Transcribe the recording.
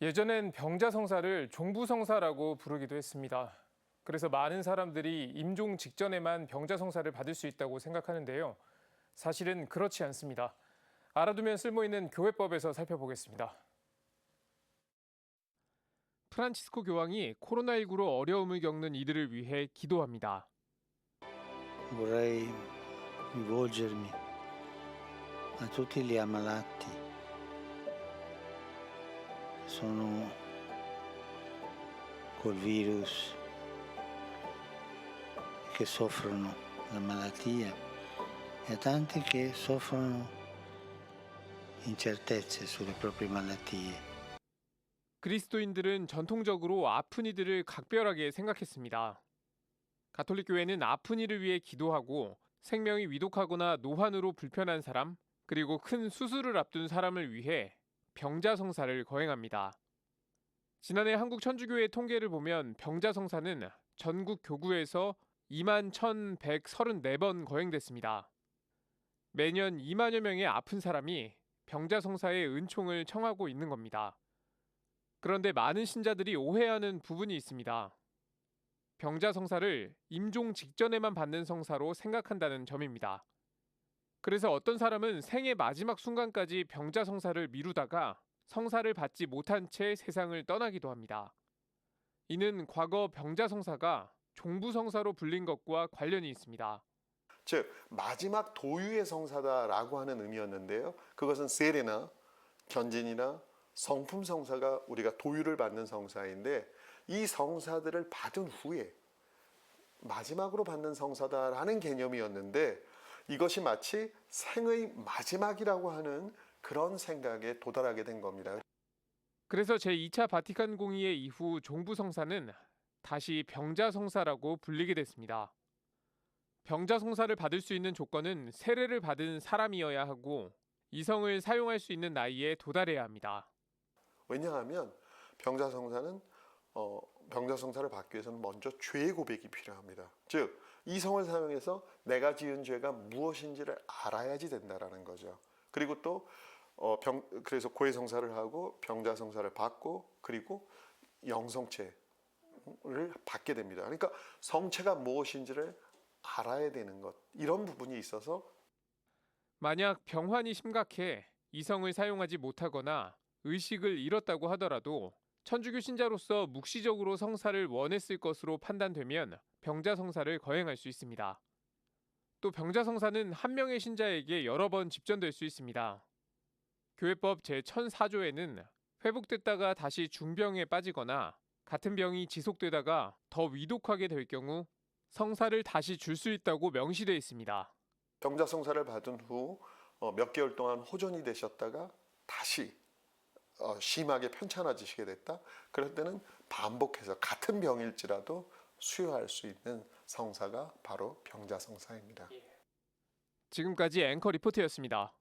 예전엔 병자성사를 종부성사라고 부르기도 했습니다. 그래서 많은 사람들이 임종 직전에만 병자성사를 받을 수 있다고 생각하는데요. 사실은 그렇지 않습니다. 알아두면 쓸모있는 교회법에서 살펴보겠습니다. 프란치스코 교황이 코로나19로 어려움을 겪는 이들을 위해 기도합니다. vorrei a tutti gli ammalati. Sono col virus che soffrono la malattia e a tanti che soffrono incertezze sulle proprie malattie. 그리스도인들은 전통적으로 아픈 이들을 각별하게 생각했습니다. 가톨릭 교회는 아픈 이를 위해 기도하고 생명이 위독하거나 노환으로 불편한 사람, 그리고 큰 수술을 앞둔 사람을 위해 병자성사를 거행합니다. 지난해 한국 천주교회 통계를 보면 병자성사는 전국 교구에서 2만 1,134번 거행됐습니다. 매년 2만여 명의 아픈 사람이 병자성사의 은총을 청하고 있는 겁니다. 그런데 많은 신자들이 오해하는 부분이 있습니다. 병자성사를 임종 직전에만 받는 성사로 생각한다는 점입니다. 그래서 어떤 사람은 생의 마지막 순간까지 병자 성사를 미루다가 성사를 받지 못한 채 세상을 떠나기도 합니다. 이는 과거 병자 성사가 종부 성사로 불린 것과 관련이 있습니다. 즉 마지막 도유의 성사다라고 하는 의미였는데요. 그것은 세레나 견진이나 성품 성사가 우리가 도유를 받는 성사인데 이 성사들을 받은 후에 마지막으로 받는 성사다라는 개념이었는데 이것이 마치 생의 마지막이라고 하는 그런 생각에 도달하게 된 겁니다. 그래서 제2차 바티칸 공의회 이후 종부 성사는 다시 병자 성사라고 불리게 됐습니다. 병자 성사를 받을 수 있는 조건은 세례를 받은 사람이어야 하고 이성을 사용할 수 있는 나이에 도달해야 합니다. 왜냐하면 병자 성사는 어, 병자 성사를 받기 위해서는 먼저 죄 고백이 필요합니다. 즉 이성을 사용해서 내가 지은 죄가 무엇인지를 알아야지 된다라는 거죠. 그리고 또 어, 병, 그래서 고해성사를 하고 병자성사를 받고 그리고 영성체를 받게 됩니다. 그러니까 성체가 무엇인지를 알아야 되는 것 이런 부분이 있어서 만약 병환이 심각해 이성을 사용하지 못하거나 의식을 잃었다고 하더라도 천주교 신자로서 묵시적으로 성사를 원했을 것으로 판단되면 병자 성사를 거행할 수 있습니다. 또 병자 성사는 한 명의 신자에게 여러 번 집전될 수 있습니다. 교회법 제1004조에는 회복됐다가 다시 중병에 빠지거나 같은 병이 지속되다가 더 위독하게 될 경우 성사를 다시 줄 수 있다고 명시되어 있습니다. 병자 성사를 받은 후 어, 몇 개월 동안 호전이 되셨다가 다시 어, 심하게 편찮아지시게 됐다. 그럴 때는 반복해서 같은 병일지라도 수여할 수 있는 성사가 바로 병자성사입니다. 지금까지 앵커 리포트였습니다.